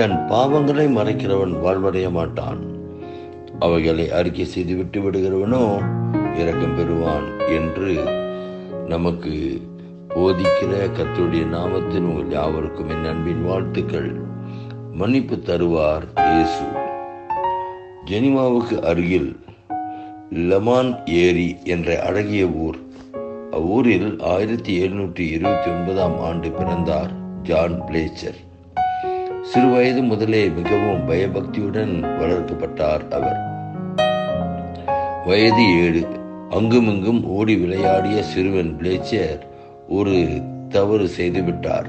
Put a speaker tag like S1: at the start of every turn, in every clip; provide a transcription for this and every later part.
S1: தன் பாவங்களை மறைக்கிறவன் வாழ்வடைய மாட்டான். அவைகளை அறிக்கை செய்து விட்டு விடுகிறவனோ இரக்கம் பெறுவான் என்று நமக்கு போதிக்கிற கத்துடைய நாமத்தின் உங்கள் யாவருக்கும் என் அன்பின் வாழ்த்துக்கள். மன்னிப்பு தருவார் இயேசு. ஜெனிவாவுக்கு அருகில் லமான் ஏரி என்ற அழகிய ஊர். அவ்வூரில் ஆயிரத்தி எழுநூற்றி இருபத்தி ஒன்பதாம் ஆண்டு பிறந்தார் ஜான் பிளேச்சர். சிறுவயது முதலே மிகவும் பயபக்தியுடன் வளர்க்கப்பட்டார் அவர். வயது ஏழு. அங்குமிங்கும் ஓடி விளையாடிய சிறுவன் பிளேச்சர் ஒரு தவறு செய்துவிட்டார்.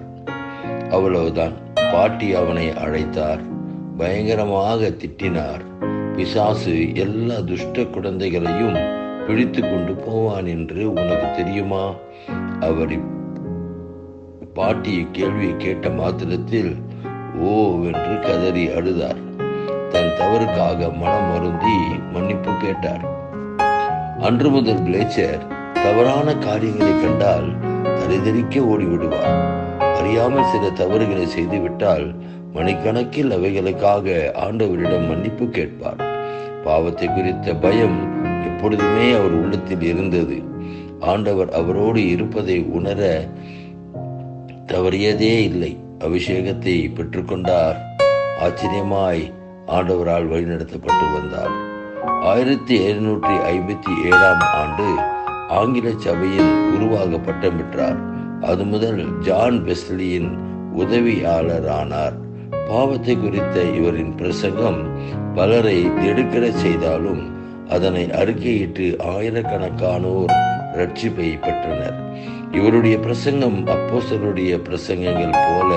S1: அவ்வளவுதான். பாட்டி அவனை அழைத்தார். பயங்கரமாக திட்டினார். பிசாசு எல்லா துஷ்ட குழந்தைகளையும் பிடித்து கொண்டு போவான் என்று உனக்கு தெரியுமா? அவர் பாட்டி கேள்வி கேட்ட மாத்திரத்தில் ஓ என்று கதறி அழுதார். தன் தவறுக்காக மனம் வருந்தி மன்னிப்பு கேட்டார். அன்று முதல் பிளேச்சர் தவறான காரியங்களை கண்டால் தரிதறிக்க ஓடிவிடுவார். அறியாமல் சில தவறுகளை செய்துவிட்டால் மணிக்கணக்கில் அவைகளுக்காக ஆண்டவரிடம் மன்னிப்பு கேட்பார். பாவத்தை குறித்த பயம் எப்பொழுதுமே அவர் உள்ளத்தில் இருந்தது. ஆண்டவர் அவரோடு இருப்பதை உணர தவறியதே இல்லை. அபிஷேகத்தை பெற்றுக்கொண்டார். ஆச்சரியமாய் ஆண்டவரால் வழிநடத்தப்பட்டு வந்தார். ஆயிரத்தி எழுநூற்றி ஐம்பத்தி ஏழாம் ஆண்டு ஆங்கில சபையில் குருவாக பட்டம் பெற்றார். அது முதல் ஜான் பெஸ்லியின் உதவியாளரானார். பாவத்தை குறித்த இவரின் பிரசங்கம் பலரை திடுக்கிட செய்தாலும் அதனை அறிக்கையிட்டு ஆயிரக்கணக்கானோர் ரட்சிப்பை பெற்றனர். இவருடைய பிரசங்கம் அப்போஸ்தலருடைய பிரசங்கங்கள் போல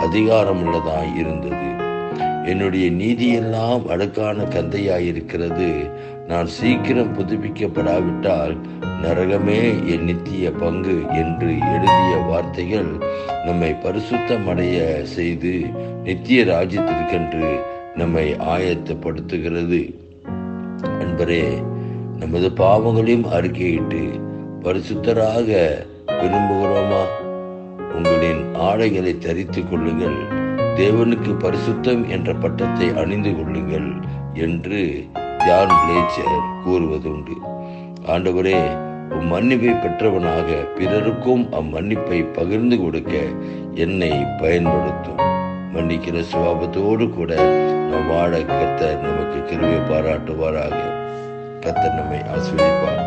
S1: அதிகாரமுள்ளதாய் இருந்தது. என்னுடைய நீதியெல்லாம் அழுக்கான கந்தையாயிருக்கிறது நான் சீக்கிரம் புதுப்பிக்கப்படாவிட்டால் நரகமே என் நித்திய பங்கு என்று எழுதிய வார்த்தைகள் நம்மை பரிசுத்தமடைய செய்து நித்திய ராஜ்யத்திற்கென்று நம்மை ஆயத்தப்படுத்துகிறது. அன்பரே நமது பாவங்களையும் அறிக்கையிட்டு பரிசுத்தராக விரும்புகிறோமா? உங்களின் ஆடைகளை தரித்துக் கொள்ளுங்கள். தேவனுக்கு பரிசுத்தம் என்ற பட்டத்தை அணிந்து கொள்ளுங்கள் என்று ஜான் பிளேச்சர் கூறுவதுண்டு. ஆண்டவரே உம் மன்னிப்பை பெற்றவனாக பிறருக்கும் அம்மன்னிப்பை பகிர்ந்து கொடுக்க என்னை பயன்படுத்தும். மன்னிக்கிற சுவாபத்தோடு கூட நம் வாழ கர்த்தர் நமக்கு கிருவியை பாராட்டுவாராக. கர்த்தர் நம்மை ஆஸ்வதிப்பார்